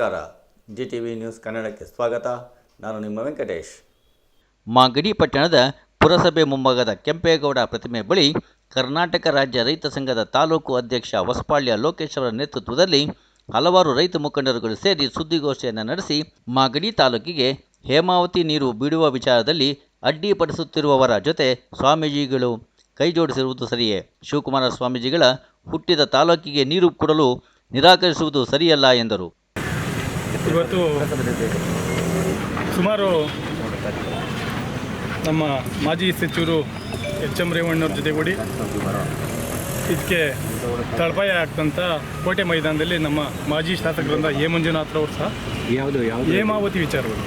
ನಮಸ್ಕಾರ. G T V news ಕನ್ನಡಕ್ಕೆ ಸ್ವಾಗತ. ನಾನು ನಿಮ್ಮ ವೆಂಕಟೇಶ್. ಮಾಗಡಿ ಪಟ್ಟಣದ ಪುರಸಭೆ ಮುಂಭಾಗದ ಕೆಂಪೇಗೌಡ ಪ್ರತಿಮೆ ಬಳಿ ಕರ್ನಾಟಕ ರಾಜ್ಯ ರೈತ ಸಂಘದ ತಾಲೂಕು ಅಧ್ಯಕ್ಷ ಹೊಸಪಾಳ್ಯ ಲೋಕೇಶ್ ಅವರ ನೇತೃತ್ವದಲ್ಲಿ ಹಲವಾರು ರೈತ ಮುಖಂಡರುಗಳು ಸೇರಿ ಸುದ್ದಿಗೋಷ್ಠಿಯನ್ನು ನಡೆಸಿ ಮಾಗಡಿ ತಾಲೂಕಿಗೆ ಹೇಮಾವತಿ ನೀರು ಬಿಡುವ ವಿಚಾರದಲ್ಲಿ ಅಡ್ಡಿಪಡಿಸುತ್ತಿರುವವರ ಜೊತೆ ಸ್ವಾಮೀಜಿಗಳು ಕೈಜೋಡಿಸಿರುವುದು ಸರಿಯೇ. ಶಿವಕುಮಾರ ಸ್ವಾಮೀಜಿಗಳ ಹುಟ್ಟಿದ ತಾಲೂಕಿಗೆ ನೀರು ಕೊಡಲು ನಿರಾಕರಿಸುವುದು ಸರಿಯಲ್ಲ ಎಂದರು. ಇವತ್ತು ಸುಮಾರು ನಮ್ಮ ಮಾಜಿ ಸಚಿವರು ಎಚ್ ಎಂ ರೇವಣ್ಣವ್ರ ಜೊತೆಗೂಡಿ ಇದಕ್ಕೆ ತಳಪಾಯ ಆಗ್ತಂಥ ಕೋಟೆ ಮೈದಾನದಲ್ಲಿ ನಮ್ಮ ಮಾಜಿ ಶಾಸಕರಿಂದ ಎ ಮಂಜುನಾಥ್ರವ್ರು ಸಹ ಯಾವುದು ಯಾವುದು? ಹೇಮಾವತಿ ವಿಚಾರಗಳು.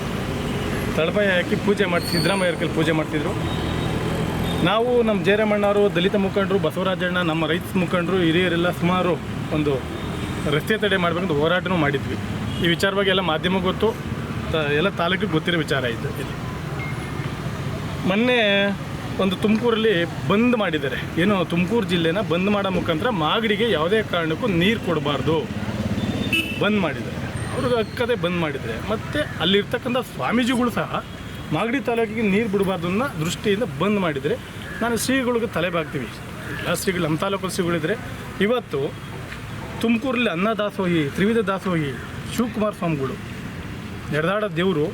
ತಳಪಾಯ ಹಾಕಿ ಪೂಜೆ ಮಾಡಿ ಸಿದ್ದರಾಮಯ್ಯ ಕೈಲಿ ಪೂಜೆ ಮಾಡ್ತಿದ್ರು. ನಾವು ನಮ್ಮ ಜಯರಾಮಣ್ಣವರು ದಲಿತ ಮುಖಂಡರು ಬಸವರಾಜಣ್ಣ ನಮ್ಮ ರೈತ ಮುಖಂಡರು ಹಿರಿಯರೆಲ್ಲ ಸುಮಾರು ಒಂದು ರಸ್ತೆ ತಡೆ ಮಾಡಬೇಕಂತ ಹೋರಾಟನೂ ಮಾಡಿದ್ವಿ. ಈ ವಿಚಾರ ಬಗ್ಗೆ ಎಲ್ಲ ಮಾಧ್ಯಮ ಗೊತ್ತು ಎಲ್ಲ ತಾಲೂಕಿಗೆ ಗೊತ್ತಿರೋ ವಿಚಾರ ಇದು ಇಲ್ಲಿ ಮೊನ್ನೆ ಒಂದು ತುಮಕೂರಲ್ಲಿ ಬಂದ್ ಮಾಡಿದ್ದಾರೆ. ಏನು ತುಮಕೂರು ಜಿಲ್ಲೆನ ಬಂದ್ ಮಾಡೋ ಮುಖಾಂತರ ಮಾಗಡಿಗೆ ಯಾವುದೇ ಕಾರಣಕ್ಕೂ ನೀರು ಕೊಡಬಾರ್ದು. ಬಂದ್ ಮಾಡಿದ್ದಾರೆ. ಅವ್ರಿಗೆ ಅಕ್ಕದೆ ಬಂದ್ ಮಾಡಿದ್ದಾರೆ. ಮತ್ತು ಅಲ್ಲಿರ್ತಕ್ಕಂಥ ಸ್ವಾಮೀಜಿಗಳು ಸಹ ಮಾಗಡಿ ತಾಲೂಕಿಗೆ ನೀರು ಬಿಡಬಾರ್ದು ಅನ್ನೋ ದೃಷ್ಟಿಯಿಂದ ಬಂದ್ ಮಾಡಿದರೆ ನಾನು ಶ್ರೀಗಳಿಗೆ ತಲೆ ಬಾಗ್ತೀವಿ. ಎಲ್ಲ ಶ್ರೀಗಳು ನಮ್ಮ ತಾಲೂಕು ಶ್ರೀಗಳಿದ್ರೆ, ಇವತ್ತು ತುಮಕೂರಲ್ಲಿ ಅನ್ನದಾಸೋಹಿ ತ್ರಿವಿಧ ದಾಸೋಹಿ ಶಿವಕುಮಾರ ಸ್ವಾಮಿಗಳು ನಡೆದಾಡ ದೇವರು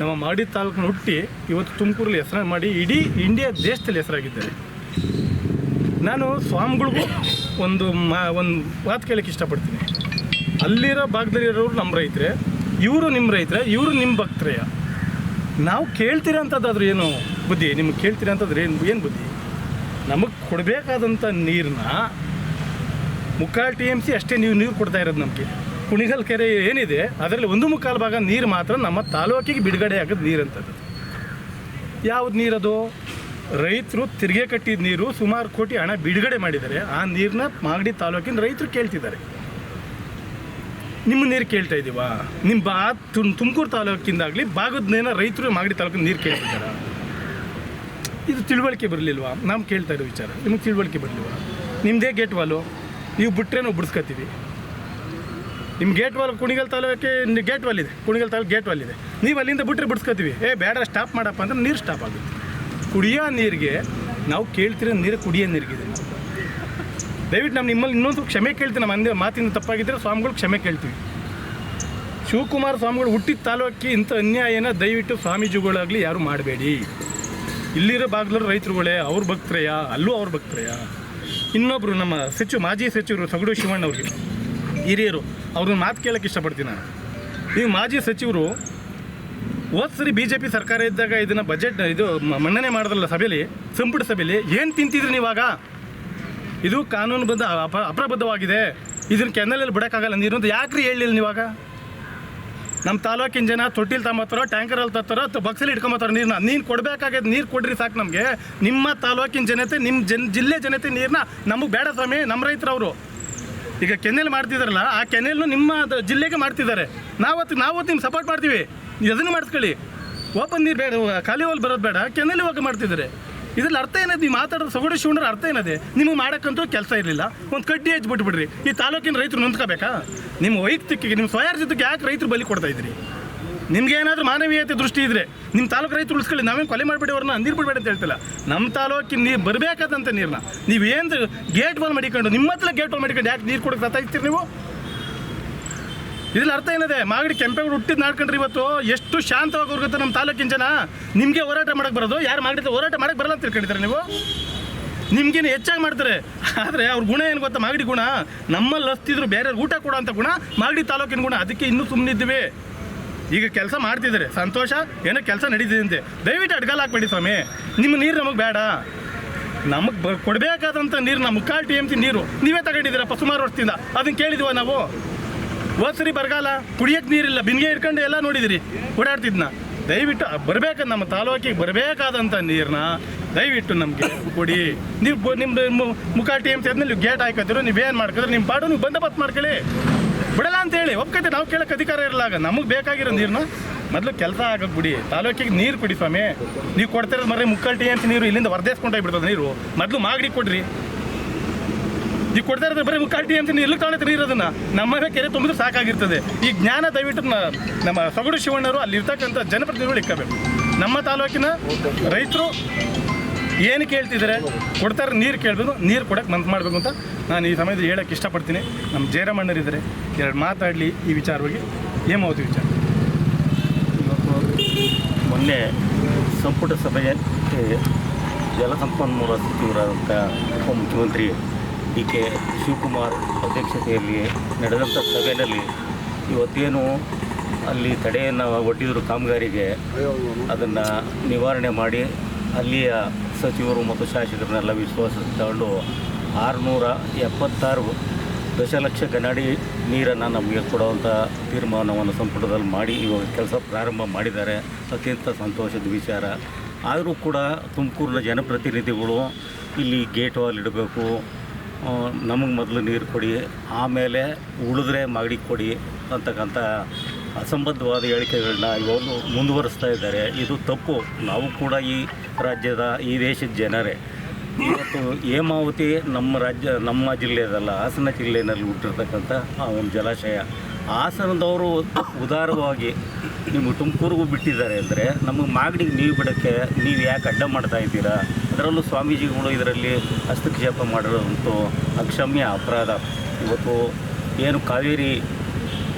ನಮ್ಮ ಮಾಡಿ ತಾಲೂಕಿನ ಹುಟ್ಟಿ ಇವತ್ತು ತುಮಕೂರಲ್ಲಿ ಹೆಸರ ಮಾಡಿ ಇಡೀ ಇಂಡಿಯಾ ದೇಶದಲ್ಲಿ ಹೆಸರಾಗಿದ್ದಾರೆ. ನಾನು ಸ್ವಾಮಿಗಳಿಗೂ ಒಂದು ಮಾ, ಒಂದು ಮಾತು ಕೇಳಕ್ಕೆ ಇಷ್ಟಪಡ್ತೀನಿ. ಅಲ್ಲಿರೋ ಭಾಗದಲ್ಲಿರೋರು ನಮ್ಮ ರೈತರೇ, ಇವರು ನಿಮ್ಮ ರೈತರೇ, ಇವರು ನಿಮ್ಮ ಭಕ್ತರೆಯ. ನಾವು ಕೇಳ್ತೀರ ಏನು ಬುದ್ಧಿ? ನಿಮ್ಗೆ ಕೇಳ್ತೀರ ಅಂತಂದ್ರೆ ಏನು ಏನು ಬುದ್ಧಿ? ನಮಗೆ ಕೊಡಬೇಕಾದಂಥ ನೀರನ್ನ ಮುಕ್ಕಾಲು ಟಿ ಎಂ ಸಿ ಅಷ್ಟೇ ನೀವು ನೀರು ಕೊಡ್ತಾ ಇರೋದು ನಮಗೆ. ಕುಣಿಗಲ್ ಕೆರೆ ಏನಿದೆ, ಅದರಲ್ಲಿ ಒಂದು ಮುಕ್ಕಾಲು ಭಾಗ ನೀರು ಮಾತ್ರ ನಮ್ಮ ತಾಲೂಕಿಗೆ ಬಿಡುಗಡೆ ಆಗೋದು ನೀರಂಥದ್ದು ಯಾವ್ದು ನೀರದು ರೈತರು ತಿರುಗೆ ಕಟ್ಟಿದ ನೀರು ಸುಮಾರು ಕೋಟಿ ಹಣ ಬಿಡುಗಡೆ ಮಾಡಿದ್ದಾರೆ. ಆ ನೀರನ್ನ ಮಾಗಡಿ ತಾಲೂಕಿನ ರೈತರು ಕೇಳ್ತಿದ್ದಾರೆ. ನಿಮ್ಮ ನೀರು ಕೇಳ್ತಾ ಇದ್ದೀವಾ ನಿಮ್ಮ ಬಾ, ತುಮ್, ತುಮಕೂರು ತಾಲೂಕಿಂದಾಗಲಿ ಭಾಗದನೇನ ರೈತರು ಮಾಗಡಿ ತಾಲೂಕಿನ ನೀರು ಕೇಳ್ತಿದ್ದಾರಾ? ಇದು ತಿಳುವಳಿಕೆ ಬರಲಿಲ್ವಾ? ನಾವು ಕೇಳ್ತಾ ಇರೋ ವಿಚಾರ. ನಿಮಗೆ ತಿಳುವಳಿಕೆ ಬರಲಿಲ್ವಾ? ನಿಮ್ಮದೇ ಗೇಟ್ ವಾಲು. ನೀವು ಬಿಟ್ಟರೆ ನಾವು ಬಿಡಿಸ್ಕೊತೀವಿ ನಿಮ್ಮ ಗೇಟ್ ವಾಲ್ ಕುಣಿಗಲ್ ತಾಲೂಕಿಗೆ ಗೇಟ್ ವಾಲ್ ಇದೆ. ಕುಣಿಗಲ್ ತಾಲೂಕು ಗೇಟ್ ವಾಲ್ ಇದೆ. ನೀವು ಅಲ್ಲಿಂದ ಬಿಟ್ಟರೆ ಬಿಡ್ಸ್ಕೊತೀವಿ. ಏ ಬೇಡ ಸ್ಟಾಪ್ ಮಾಡಪ್ಪ ಅಂದ್ರೆ ನೀರು ಸ್ಟಾಪ್ ಆಗುತ್ತೆ. ಕುಡಿಯೋ ನೀರಿಗೆ ನಾವು ಕೇಳ್ತಿರೋ ನೀರು ಕುಡಿಯೋ ನೀರಿಗಿದೆ. ದಯವಿಟ್ಟು ನಮ್ಮ ನಿಮ್ಮಲ್ಲಿ ಇನ್ನೊಂದು ಕ್ಷಮೆ ಕೇಳ್ತೀನಿ. ನಮ್ಮ ಅಂದೆ ಮಾತಿನ ತಪ್ಪಾಗಿದ್ದರೆ ಸ್ವಾಮಿಗಳು ಕ್ಷಮೆ ಕೇಳ್ತೀವಿ. ಶಿವಕುಮಾರ ಸ್ವಾಮಿಗಳು ಹುಟ್ಟಿದ ತಾಲೂಕಿಗೆ ಇಂಥ ಅನ್ಯಾಯನ ದಯವಿಟ್ಟು ಸ್ವಾಮೀಜಿಗಳಾಗಲಿ ಯಾರು ಮಾಡಬೇಡಿ. ಇಲ್ಲಿರೋ ಭಾಗದಲ್ಲೂ ರೈತರುಗಳೇ, ಅವ್ರ ಭಕ್ತ್ರಯಾ? ಅಲ್ಲೂ ಅವ್ರ ಭಕ್ತರೆಯ? ಇನ್ನೊಬ್ಬರು ನಮ್ಮ ಸಚಿವ, ಮಾಜಿ ಸಚಿವರು ಸಗಡು ಶಿವಣ್ಣ ಅವ್ರಿಗೆ ಹಿರಿಯರು, ಅವ್ರನ್ನ ಮಾತು ಕೇಳೋಕ್ಕೆ ಇಷ್ಟಪಡ್ತೀನಿ ನಾನು. ನೀವು ಮಾಜಿ ಸಚಿವರು, ಹೋದ ಸರಿ ಬಿ ಜೆ ಪಿ ಸರ್ಕಾರ ಇದ್ದಾಗ ಇದನ್ನು ಬಜೆಟ್ ಇದು ಮನ್ನಣೆ ಮಾಡಿದ್ರಲ್ಲ ಸಭೆಯಲ್ಲಿ ಸಂಪುಟ ಸಭೆಯಲ್ಲಿ ಏನು ತಿಂತಿದ್ರಿ ನೀವಾಗ? ಇದು ಕಾನೂನುಬದ್ಧ, ಅಪ, ಅಪ್ರಬದ್ಧವಾಗಿದೆ. ಇದನ್ನು ಕೆನಲಲ್ಲಿ ಬಿಡೋಕ್ಕಾಗಲ್ಲ ನೀರು ಅಂತ ಯಾಕ್ರಿ ಹೇಳಿಲ್ಲ ನೀವಾಗ? ನಮ್ಮ ತಾಲೂಕಿನ ಜನ ತೊಟ್ಟಿಲ್ ತಗೊಂಬತ್ತಾರೋ ಟ್ಯಾಂಕರಲ್ಲಿ ತರ್ತಾರ ಅಥವಾ ಬಕ್ಸಲ್ಲಿ ಇಟ್ಕೊಂಬತ್ತಾರೋ ನೀರನ್ನ ನೀನು ಕೊಡಬೇಕಾಗೈತೆ, ನೀರು ಕೊಡ್ರಿ ಸಾಕು ನಮಗೆ. ನಿಮ್ಮ ತಾಲೂಕಿನ ಜನತೆ ನಿಮ್ಮ ಜನ್, ಜಿಲ್ಲೆ ಜನತೆ ನೀರನ್ನ ನಮಗೆ ಬೇಡ ಸ್ವಾಮಿ ನಮ್ಮ ರೈತರವರು ಈಗ ಕೆನೆಲ್ ಮಾಡ್ತಿದಾರಲ್ಲ, ಆ ಕೆನೆಲ್ ನಿಮ್ಮ ಜಿಲ್ಲೆಗೆ ಮಾಡ್ತಿದ್ದಾರೆ. ನಾವತ್ತು ನಾವತ್ತು ನಿಮ್ಗೆ ಸಪೋರ್ಟ್ ಮಾಡ್ತೀವಿ. ಅದನ್ನು ಮಾಡಿಸ್ಕೊಳ್ಳಿ. ಓಪನ್ ನೀರು ಬೇಡ ಖಾಲಿ ಹೋಲ್ ಬರೋದು ಬೇಡ, ಕೆನೆಲ್ ಹೋಗಿ ಮಾಡ್ತಿದ್ದಾರೆ. ಇದ್ರಲ್ಲಿ ಅರ್ಥ ಏನದು? ನೀವು ಮಾತಾಡೋದು ಸೊಗಡು ಶಿವಣ್ಣರ ಅರ್ಥ ಏನದೆ? ನಿಮಗೆ ಮಾಡೋಕ್ಕಂತೂ ಕೆಲಸ ಇರಲಿಲ್ಲ. ಒಂದು ಕಡ್ಡಿ ಹಚ್ಚಿ ಬಿಟ್ಬಿಡ್ರಿ. ಈ ತಾಲೂಕಿನ ರೈತರು ನೊಂದ್ಕೋಬೇಕಾ? ನಿಮ್ಮ ವೈಯಕ್ತಿಕ ನಿಮ್ಮ ಸ್ವಯಾರ್ಜಿತಕ್ಕೆ ಯಾಕೆ ರೈತರು ಬಲಿ ಕೊಡ್ತಾ ಇದ್ರಿ? ನಿಮ್ಗೆ ಏನಾದರೂ ಮಾನವೀಯತೆ ದೃಷ್ಟಿ ಇದ್ರೆ ನಿಮ್ಮ ತಾಲೂಕು ರೈತರು ಉಳಿಸ್ಕೊಳ್ಳಿ, ನಾವೇನು ಕೊಲೆ ಮಾಡಿಬಿಡಿ ಅವ್ರನ್ನ ನೀರು ಬಿಡಬೇಡಿ ಅಂತ ಹೇಳ್ತಿಲ್ಲ. ನಮ್ಮ ತಾಲೂಕಿನ ನೀರು ಬರಬೇಕಾದಂಥ ನೀರನ್ನ ನೀವೇನು ಗೇಟ್ ಬಾಲ್ ಮಾಡಿಕೊಂಡು, ನಿಮ್ಮ ಹತ್ರ ಗೇಟ್ ಬಾಲ್ ಮಾಡಿಕೊಂಡು ಯಾಕೆ ನೀರು ಕೊಡೋಕೆ ಸತಾಯಿಸ್ತೀರಿ ನೀವು? ಇದ್ರಲ್ಲಿ ಅರ್ಥ ಏನಿದೆ? ಮಾಗಡಿ ಕೆಂಪೇಗೌಡ ಹುಟ್ಟಿದ ನಾಡ್ಕೊಂಡ್ರಿ ಇವತ್ತು, ಎಷ್ಟು ಶಾಂತವಾಗಿ ಹೋಗುತ್ತೆ ನಮ್ಮ ತಾಲೂಕಿನ ಜನ? ನಿಮಗೆ ಹೋರಾಟ ಮಾಡಕ್ಕೆ ಬರೋದು? ಯಾರು ಮಾಡಿದ್ರೆ ಹೋರಾಟ ಮಾಡಕ್ಕೆ ಬರಲ್ಲ ಅಂತ ತಿಳ್ಕೊಂಡಿದ್ದಾರೆ ನೀವು? ನಿಮ್ಗೇನು ಹೆಚ್ಚಾಗಿ ಮಾಡ್ತಾರೆ? ಆದರೆ ಅವ್ರ ಗುಣ ಏನು ಗೊತ್ತಾ? ಮಾಗಡಿ ಗುಣ ನಮ್ಮಲ್ಲಿ ಹಸ್ತಿದ್ರು ಬೇರೆ ಊಟ ಕೊಡೋ ಅಂತ ಗುಣ, ಮಾಗಡಿ ತಾಲೂಕಿನ ಗುಣ. ಅದಕ್ಕೆ ಇನ್ನೂ ಸುಮ್ಮನಿದ್ದೀವಿ ಈಗ ಕೆಲಸ ಮಾಡ್ತಿದ್ದಾರೆ. ಸಂತೋಷ? ಏನೋ ಕೆಲಸ ನಡೀತಿದೆ ಅಂತೆ ದಯವಿಟ್ಟು ಅಡ್ಗಾಲ ಹಾಕ್ಬೇಡಿ ಸ್ವಾಮಿ. ನಿಮ್ಮ ನೀರು ನಮಗೆ ಬೇಡ. ನಮಗೆ ಬ ಕೊಡಬೇಕಾದಂಥ ನೀರು ನಮ್ಮ ಮುಕ್ಕಾಲು ಟಿ ಎಂ ಸಿ ನೀರು. ನೀವೇ ತಗೊಂಡಿದ್ದೀರಪ್ಪ ಸುಮಾರು ವರ್ಷದಿಂದ. ಅದನ್ನು ಕೇಳಿದ್ವ ನಾವು? ಹೋದ್ಸರಿ ಬರಗಾಲ. ಕುಡಿಯೋಕ್ಕೆ ನೀರಿಲ್ಲ. ಬಿನ್ಗೆ ಇಟ್ಕೊಂಡು ಎಲ್ಲ ನೋಡಿದಿರಿ. ಓಡಾಡ್ತಿದ್ನ. ದಯವಿಟ್ಟು ಬರಬೇಕು ನಮ್ಮ ತಾಲೂಕಿಗೆ ಬರಬೇಕಾದಂಥ ನೀರನ್ನ ದಯವಿಟ್ಟು ನಮಗೆ ಕೊಡಿ. ನೀವು ಬ- ನಿಮ್ದು ಮು- ಮುಕ್ಕಾಲು ಟಿ ಎಂ ಸಿ ಆದ್ಮೇಲೆ ನೀವು ಗೇಟ್ ನೀವು ನೀವೇನು ಮಾಡ್ಕೋದ್ರೆ ನಿಮ್ಮ ಪಾಡು ನೀವು ಬಂದೋಬಸ್ತ್ ಮಾಡ್ಕೊಳ್ಳಿ. ಬಿಡಲ್ಲ ಅಂತ ಹೇಳಿ, ಒಪ್ಕೈತೆ, ನಾವು ಕೇಳಕ್ಕೆ ಅಧಿಕಾರ ಇರಲಾಗ ನಮಗೆ ಬೇಕಾಗಿರೋ ನೀರನ್ನ ಮೊದಲು ಕೆಲಸ ಆಗಕ್ಕೆ ಬಿಡಿ. ತಾಲೂಕಿಗೆ ನೀರು ಕುಡಿ ಸ್ವಾಮಿ. ನೀವು ಕೊಡ್ತಿರೋದು ಮರೆ ಮುಕ್ಕಲ್ಟಿ ಅಂತ ನೀರು ಇಲ್ಲಿಂದ ವರ್ಧೇಸ್ಕೊಂಡು ಬಿಡ್ತದೆ ನೀರು. ಮೊದಲು ಮಾಗಡಿ ಕೊಡ್ರಿ. ಈಗ ಕೊಡ್ತಾ ಇರೋದು ಬರೀ ಮುಕ್ಕಾಲ್ಟಿ ಅಂತ ಎಲ್ಲಿ ಅದನ್ನ. ಇರೋದನ್ನ ಮನೆ ಕೆರೆ ತುಂಬಿದ್ರೆ ಸಾಕಾಗಿರ್ತದೆ. ಈ ಜ್ಞಾನ ದಯವಿಟ್ಟು ನಮ್ಮ ಸೊಗಡು ಶಿವಣ್ಣರು ಅಲ್ಲಿ ಇರ್ತಕ್ಕಂಥ ಜನಪ್ರತಿನಿಧಿಗಳು ಇಕ್ಕಬೇಕು. ನಮ್ಮ ತಾಲೂಕಿನ ರೈತರು ಏನು ಕೇಳ್ತಿದ್ದಾರೆ? ಕೊಡ್ತಾರೆ, ನೀರು ಕೇಳಬೇಕು, ನೀರು ಕೊಡಕ್ಕೆ ಮಂತ್ ಮಾಡಬೇಕು ಅಂತ ನಾನು ಈ ಸಮಯದಲ್ಲಿ ಹೇಳಕ್ಕೆ ಇಷ್ಟಪಡ್ತೀನಿ. ನಮ್ಮ ಜಯರಾಮಣ್ಣರಿದ್ದಾರೆ, ಎರಡು ಮಾತಾಡಲಿ ಈ ವಿಚಾರವಾಗಿ ಹೇಮಾವತಿ ವಿಚಾರ. ಮೊನ್ನೆ ಸಂಪುಟ ಸಭೆಯ ಜಲಸಂಪನ್ಮೂಲ ಸಚಿವರಾದಂಥ ಉಪಮುಖ್ಯಮಂತ್ರಿ ಡಿ ಕೆ ಶಿವಕುಮಾರ್ ಅಧ್ಯಕ್ಷತೆಯಲ್ಲಿ ನಡೆದಂಥ ಸಭೆಯಲ್ಲಿ ಇವತ್ತೇನು ಅಲ್ಲಿ ತಡೆಯನ್ನು ಒಡ್ಡಿದ್ರು ಕಾಮಗಾರಿಗೆ, ಅದನ್ನು ನಿವಾರಣೆ ಮಾಡಿ ಅಲ್ಲಿಯ ಸಚಿವರು ಮತ್ತು ಶಾಸಕರನ್ನೆಲ್ಲ ವಿಶ್ವಾಸ ತಗೊಂಡು ಆರುನೂರ ಎಪ್ಪತ್ತಾರು ದಶಲಕ್ಷ ಕನ್ನಡಿ ನೀರನ್ನು ನಮಗೆ ಕೊಡುವಂಥ ತೀರ್ಮಾನವನ್ನು ಸಂಪುಟದಲ್ಲಿ ಮಾಡಿ ಇವಾಗ ಕೆಲಸ ಪ್ರಾರಂಭ ಮಾಡಿದ್ದಾರೆ. ಅತ್ಯಂತ ಸಂತೋಷದ ವಿಚಾರ. ಆದರೂ ಕೂಡ ತುಮಕೂರಿನ ಜನಪ್ರತಿನಿಧಿಗಳು ಇಲ್ಲಿ ಗೇಟ್ ವಾಲ್ ಇಡಬೇಕು. ನಮಗೆ ಮೊದಲು ನೀರು ಕೊಡಿ, ಆಮೇಲೆ ಉಳಿದ್ರೆ ಮಾಗಡಿ ಕೊಡಿ ಅಂತಕ್ಕಂಥ ಅಸಂಬದ್ಧವಾದ ಹೇಳಿಕೆಗಳನ್ನ ಇವರು ಮುಂದುವರಿಸ್ತಾ ಇದ್ದಾರೆ. ಇದು ತಪ್ಪು. ನಾವು ಕೂಡ ಈ ರಾಜ್ಯದ ಈ ದೇಶದ ಜನರೇ. ಇವತ್ತು ಹೇಮಾವತಿ ನಮ್ಮ ರಾಜ್ಯ, ನಮ್ಮ ಜಿಲ್ಲೆಯದಲ್ಲ ಹಾಸನ ಜಿಲ್ಲೆಯಲ್ಲಿ ಹುಟ್ಟಿರ್ತಕ್ಕಂಥ ಆ ಒಂದು ಜಲಾಶಯ. ಹಾಸನದವರು ಉದಾರವಾಗಿ ನಿಮ್ಮ ತುಮಕೂರಿಗೂ ಬಿಟ್ಟಿದ್ದಾರೆ ಅಂದರೆ ನಮಗೆ ಮಾಗಡಿಗೆ ನೀವು ಬಿಡೋಕ್ಕೆ ನೀವು ಯಾಕೆ ಅಡ್ಡ ಮಾಡ್ತಾ ಇದ್ದೀರಾ? ಅದರಲ್ಲೂ ಸ್ವಾಮೀಜಿಗಳು ಇದರಲ್ಲಿ ಹಸ್ತಕ್ಷೇಪ ಮಾಡಿರೋದಂತೂ ಅಕ್ಷಮ್ಯ ಅಪರಾಧ. ಇವತ್ತು ಏನು ಕಾವೇರಿ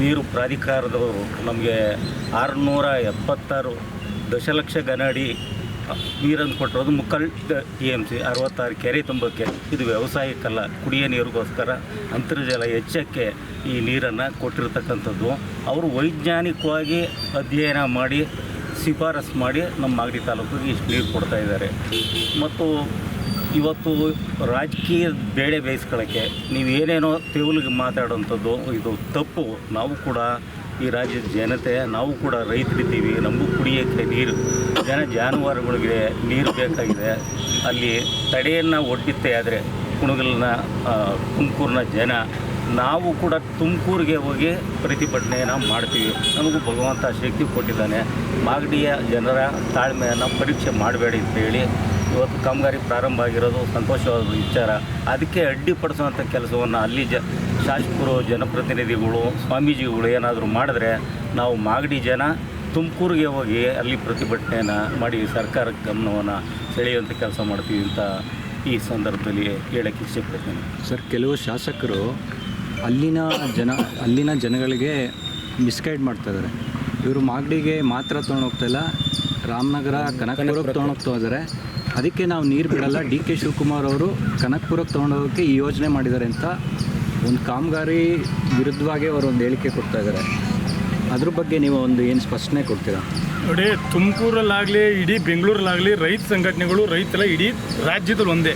ನೀರು ಪ್ರಾಧಿಕಾರದವರು ನಮಗೆ ಆರುನೂರ ಎಪ್ಪತ್ತಾರು ದಶಲಕ್ಷ ಘನ ನೀರನ್ನು ಕೊಟ್ಟಿರೋದು ಮುಕ್ಕಲ್ ಟಿ ಎಂ ಸಿ ಅರವತ್ತಾರು ಕೆರೆ ತುಂಬಕ್ಕೆ. ಇದು ವ್ಯವಸಾಯಕ್ಕಲ್ಲ ಕುಡಿಯೋ ನೀರಿಗೋಸ್ಕರ ಅಂತರ್ಜಲ ಹೆಚ್ಚಕ್ಕೆ ಈ ನೀರನ್ನು ಕೊಟ್ಟಿರ್ತಕ್ಕಂಥದ್ದು. ಅವರು ವೈಜ್ಞಾನಿಕವಾಗಿ ಅಧ್ಯಯನ ಮಾಡಿ, ಶಿಫಾರಸು ಮಾಡಿ ನಮ್ಮ ಮಾಗಡಿ ತಾಲೂಕಿಗೆ ಇಷ್ಟು ನೀರು ಕೊಡ್ತಾ ಇದ್ದಾರೆ. ಮತ್ತು ಇವತ್ತು ರಾಜಕೀಯ ಬೇಳೆ ಬೇಯಿಸ್ಕೊಳ್ಳೋಕ್ಕೆ ನೀವು ಏನೇನೋ ತೆವಲಿಗೆ ಮಾತಾಡೋಂಥದ್ದು, ಇದು ತಪ್ಪು. ನಾವು ಕೂಡ ಈ ರಾಜ್ಯದ ಜನತೆ, ನಾವು ಕೂಡ ರೈತರಿದ್ದೀವಿ. ನಮಗೂ ಕುಡಿಯೋಕ್ಕೆ ನೀರು, ಜನ ಜಾನುವಾರುಗಳಿಗೆ ನೀರು ಬೇಕಾಗಿದೆ. ಅಲ್ಲಿ ತಡೆಯನ್ನು ಒಡ್ಡಿತ್ತೆ ಆದರೆ ಕುಣಗಲ್ನ ತುಮಕೂರಿನ ಜನ, ನಾವು ಕೂಡ ತುಮಕೂರಿಗೆ ಹೋಗಿ ಪ್ರತಿಭಟನೆಯನ್ನು ಮಾಡ್ತೀವಿ. ನಮಗೂ ಭಗವಂತ ಶಕ್ತಿ ಕೊಟ್ಟಿದ್ದಾನೆ. ಮಾಗಡಿಯ ಜನರ ತಾಳ್ಮೆಯನ್ನು ಪರೀಕ್ಷೆ ಮಾಡಬೇಡಿ ಅಂತೇಳಿ ಇವತ್ತು ಕಾಮಗಾರಿ ಪ್ರಾರಂಭ ಆಗಿರೋದು ಸಂತೋಷವಾದ ವಿಚಾರ. ಅದಕ್ಕೆ ಅಡ್ಡಿಪಡಿಸುವಂಥ ಕೆಲಸವನ್ನು ಅಲ್ಲಿ ಜ ಶಾಸಕರು ಜನಪ್ರತಿನಿಧಿಗಳು ಸ್ವಾಮೀಜಿಗಳು ಏನಾದರೂ ಮಾಡಿದ್ರೆ ನಾವು ಮಾಗಡಿ ಜನ ತುಮಕೂರಿಗೆ ಹೋಗಿ ಅಲ್ಲಿ ಪ್ರತಿಭಟನೆಯನ್ನು ಮಾಡಿ ಸರ್ಕಾರಕ್ಕೆ ಗಮನವನ್ನು ಸೆಳೆಯುವಂಥ ಕೆಲಸ ಮಾಡ್ತೀವಿ ಅಂತ ಈ ಸಂದರ್ಭದಲ್ಲಿ ಹೇಳಕ್ಕೆ ಇಷ್ಟಪಡ್ತೀನಿ. ಸರ್ ಕೆಲವು ಶಾಸಕರು ಅಲ್ಲಿನ ಜನ ಅಲ್ಲಿನ ಜನಗಳಿಗೆ ಮಿಸ್ಗೈಡ್ ಮಾಡ್ತಾ ಇದ್ದಾರೆ. ಇವರು ಮಾಗಡಿಗೆ ಮಾತ್ರ ತೊಗೊಂಡೋಗ್ತಾ ಇಲ್ಲ ರಾಮನಗರ ಕನಕಪುರಕ್ಕೆ. ತೊಗೊಂಡೋಗ್ತಾ ಇದ್ದಾರೆ. ಅದಕ್ಕೆ ನಾವು ನೀರು ಬಿಡಲ್ಲ. ಡಿ ಕೆ ಶಿವಕುಮಾರ್ ಅವರು ಕನಕಪುರಕ್ಕೆ ತೊಗೊಂಡೋಗೋಕ್ಕೆ ಈ ಯೋಜನೆ ಮಾಡಿದ್ದಾರೆ ಅಂತ ಒಂದು ಕಾಮಗಾರಿ ವಿರುದ್ಧವಾಗಿ ಅವರು ಒಂದು ಹೇಳಿಕೆ ಕೊಡ್ತಾ ಇದ್ದಾರೆ. ಅದ್ರ ಬಗ್ಗೆ ನೀವು ಒಂದು ಏನು ಸ್ಪಷ್ಟನೆ ಕೊಡ್ತೀರಾ? ನೋಡಿ ತುಮಕೂರಲ್ಲಾಗಲಿ ಇಡೀ ಬೆಂಗಳೂರಲ್ಲಾಗಲಿ ರೈತ ಸಂಘಟನೆಗಳು ರೈತರ ಇಡೀ ರಾಜ್ಯದಲ್ಲಿ ಒಂದೇ.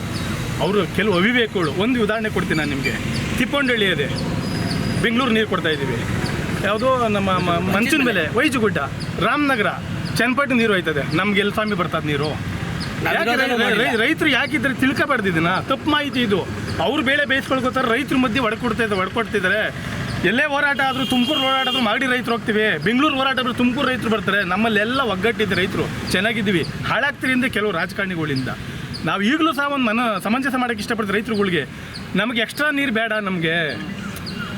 ಅವರು ಕೆಲವು ಅವಿವೇಕಗಳು. ಒಂದು ಉದಾಹರಣೆ ಕೊಡ್ತೀನಿ ನಾನು ನಿಮಗೆ. ತಿಪ್ಪೊಂಡಳ್ಳಿ ಇದೆ ಬೆಂಗಳೂರು ನೀರು ಕೊಡ್ತಾ ಇದ್ದೀವಿ. ಯಾವುದೋ ನಮ್ಮ ಮ- ಮಂಚಿನ ಮೇಲೆ. ವೈಜುಗುಡ್ಡ ರಾಮನಗರ ಚನ್ನಪಟ್ಟಣ ನೀರು ಹೋಯ್ತದೆ. ನಮ್ಗೆ ಎಲ್ಫಾಮಿ ಸ್ವಾಮಿ ಬರ್ತದೆ ನೀರು. ರೈತರು ಯಾಕಿದ್ರೆ ತಿಳ್ಕೊಬಾರ್ದಿದ್ದೀನ ತಪ್ಪು ಮಾಹಿತಿ ಇದು. ಅವ್ರು ಬೇಳೆ ಬೇಯಿಸ್ಕೊಳ್ಕೋತಾರೆ ರೈತರ ಮಧ್ಯೆ ಹೊಡ್ಕೊಡ್ತಾ ಇದ್ದಾರೆ ಹೊಡ್ಕೊಡ್ತಿದ್ದಾರೆ. ಎಲ್ಲೇ ಹೋರಾಟ ಆದರೂ ತುಮಕೂರು ಹೋರಾಟ ಆದರೂ ಮಾಡಿ ರೈತರು ಹೋಗ್ತೀವಿ. ಬೆಂಗಳೂರು ಹೋರಾಟ ಆದರೂ ತುಮಕೂರು ರೈತರು ಬರ್ತಾರೆ. ನಮ್ಮಲ್ಲೆಲ್ಲ ಒಗ್ಗಟ್ಟಿದೆ ರೈತರು ಚೆನ್ನಾಗಿದ್ದೀವಿ. ಹಾಳಾಗ್ತಿರಿಂದ ಕೆಲವು ರಾಜಕಾರಣಿಗಳಿಂದ. ನಾವು ಈಗಲೂ ಸಹ ಒಂದು ಮನ ಸಮಂಜಸ ಮಾಡೋಕ್ಕೆ ಇಷ್ಟಪಡ್ತೀವಿ ರೈತರುಗಳಿಗೆ. ನಮಗೆ ಎಕ್ಸ್ಟ್ರಾ ನೀರು ಬೇಡ ನಮಗೆ.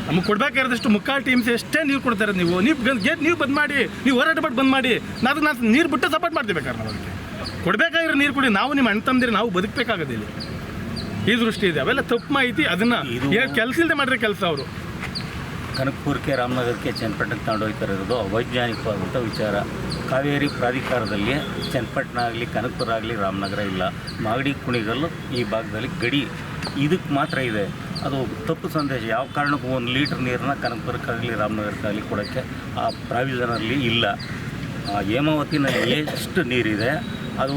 ನಮಗೆ ಕೊಡ್ಬೇಕಾದಷ್ಟು ಮುಕ್ಕಾಲು ಟೀಮ್ಸ್ ಎಷ್ಟೇ ನೀರು ಕೊಡ್ತಾರೆ ನೀವು. ನೀವು ಗೇಟ್ ನೀವು ಬಂದ್ ಮಾಡಿ ನೀವು ಹೋರಾಟ ಮಾಡಿ ಬಂದ್ ಮಾಡಿ. ನಾವು ನಾನು ನೀರು ಬಿಟ್ಟು ಸಪೋರ್ಟ್ ಮಾಡ್ತೀವಿ ಬೇಕಾದ್ರೆ ನಾವು ಕೊಡಬೇಕಾಗಿರೋ ನೀರು ಕುಡಿ ನಾವು ನಿಮ್ಮ ಅಣ್ಣ ತಂದಿರಿ ನಾವು ಬದುಕಬೇಕಾಗದಿಲ್ಲ ಈ ದೃಷ್ಟಿ ಇದೆ. ಅವೆಲ್ಲ ತಪ್ಪು ಮಾಹಿತಿ ಅದನ್ನು ಇದು- ಕೆಲಸ ಇಲ್ಲದೆ ಮಾಡಿರೋ ಕೆಲಸ ಅವರು. ಕನಕಪುರಕ್ಕೆ ರಾಮನಗರಕ್ಕೆ ಚನ್ನಪಟ್ಟಣಕ್ಕೆ ತಗೊಂಡೋಗ್ತಾ ಇರೋದು. ಅವೈಜ್ಞಾನಿಕವಾದಂಥ ವಿಚಾರ. ಕಾವೇರಿ ಪ್ರಾಧಿಕಾರದಲ್ಲಿ ಚನ್ನಪಟ್ಟಣ ಆಗಲಿ ಕನಕಪುರ ಆಗಲಿ ರಾಮನಗರ ಇಲ್ಲ. ಮಾಗಡಿ ಕುಣಿಗಲ್ಲು ಈ ಭಾಗದಲ್ಲಿ ಗಡಿ ಇದಕ್ಕೆ ಮಾತ್ರ ಇದೆ. ಅದು ತಪ್ಪು ಸಂದೇಶ. ಯಾವ ಕಾರಣಕ್ಕೂ ಒಂದು ಲೀಟ್ರ್ ನೀರನ್ನ ಕನಕಪುರಕ್ಕಾಗಲಿ ರಾಮನಗರಕ್ಕಾಗಲಿ ಕೊಡೋಕ್ಕೆ ಆ ಪ್ರಾವಿಷನಲ್ಲಿ ಇಲ್ಲ. ಆ ಹೇಮಾವತಿನಲ್ಲಿ ಎಷ್ಟು ನೀರಿದೆ? ಅದು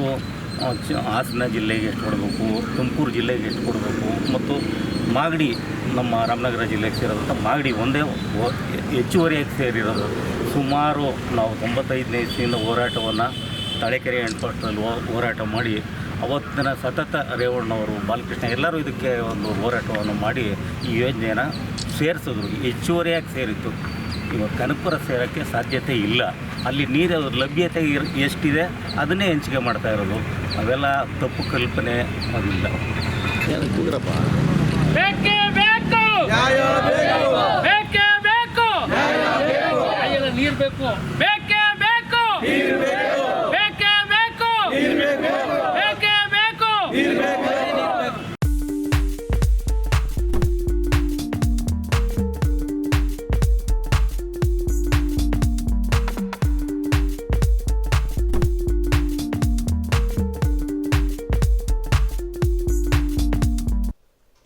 ಹಾಸನ ಜಿಲ್ಲೆಗೆ ಎಷ್ಟು ಕೊಡಬೇಕು, ತುಮಕೂರು ಜಿಲ್ಲೆಗೆ ಎಷ್ಟು ಕೊಡಬೇಕು, ಮತ್ತು ಮಾಗಡಿ, ನಮ್ಮ ರಾಮನಗರ ಜಿಲ್ಲೆಗೆ ಸೇರಿದಂಥ ಮಾಗಡಿ ಒಂದೇ ಹೆಚ್ಚುವರಿಯಾಗಿ ಸೇರಿರೋದು. ಸುಮಾರು ನಾವು ತೊಂಬತ್ತೈದನೇ ಇಸ್ವಿಯಿಂದ ಹೋರಾಟವನ್ನು ತಳೆಕೆರೆ ಹೆಣ್ಪಟ್ಟಲ್ಲಿ ಹೋರಾಟ ಮಾಡಿ, ಅವತ್ತಿನ ಸತತ ರೇವಣ್ಣವರು ಬಾಲಕೃಷ್ಣ, ಎಲ್ಲರೂ ಇದಕ್ಕೆ ಒಂದು ಹೋರಾಟವನ್ನು ಮಾಡಿ ಈ ಯೋಜನೆಯನ್ನು ಸೇರಿಸಿದ್ರು. ಹೆಚ್ಚುವರಿಯಾಗಿ ಸೇರಿತ್ತು. ಇವಾಗ ಕನಕಪುರ ಸೇರೋಕ್ಕೆ ಸಾಧ್ಯತೆ ಇಲ್ಲ. ಅಲ್ಲಿ ನೀರು ಲಭ್ಯತೆ ಇರ್- ಎಷ್ಟಿದೆ ಅದನ್ನೇ ಹಂಚಿಕೆ ಮಾಡ್ತಾ ಇರೋದು. ಅವೆಲ್ಲ ತಪ್ಪು ಕಲ್ಪನೆ ಅದಿಲ್ಲ. ಬೇಕೇ ಬೇಕು! ಬೇಕೇ! ಬೇಕು ಬಾಯಲ್ಲಿ ನೀರ್ ಬೇಕು. ಬೇಕೇ ಬೇಕು! ಬೇಕೇ!